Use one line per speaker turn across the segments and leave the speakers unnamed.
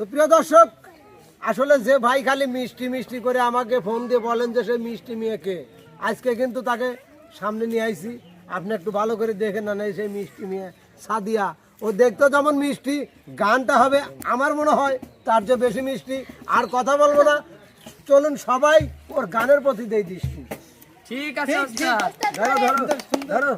তো প্রিয় দর্শক আসলে যে ভাই খালি মিষ্টি মিষ্টি করে আমাকে ফোন দিয়ে বলেন যে সে মিষ্টি মেয়েকে আজকে কিন্তু তাকে সামনে নিয়ে আইছি। আপনি একটু ভালো করে দেখেন না নেই সেই মিষ্টি মেয়ে সাদিয়া। ও দেখতে যেমন মিষ্টি গানটা হবে আমার মনে হয় তার চেয়ে বেশি মিষ্টি। আর কথা বলব না চলুন সবাই ওর গানের প্রতি দেই দৃষ্টি।
ঠিক আছে।
ধরো ধরো ধরো।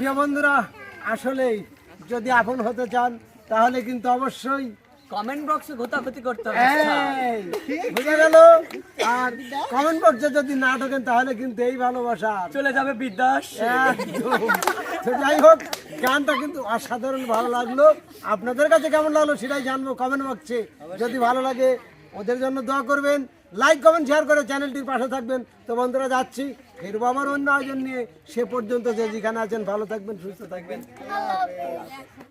প্রিয় বন্ধুরা আসলেই যদি আপন হতে চান তাহলে কিন্তু অবশ্যই
কমেন্ট বক্সে ঘোতাঘুতি করতে হবে।
এই, বুঝা গেল? আর কমেন্ট বক্সে যদি না ঢোকেন তাহলে কিন্তু এই ভালোবাসা
চলে যাবে বিদ্যাস।
তো যাই হোক গানটা কিন্তু অসাধারণ ভালো লাগল। আপনাদের কাছে কেমন লাগল সেটাই জানব কমেন্ট বক্সে। যদি ভালো লাগে ওদের জন্য দোয়া করবেন। লাইক কমেন্ট শেয়ার করে চ্যানেলটির পাশে থাকবেন। তো বন্ধুরা, যাচ্ছি। ফিরবো আমার অন্য আয়োজন নিয়ে। সে পর্যন্ত যে যেখানে আছেন, ভালো থাকবেন, সুস্থ থাকবেন।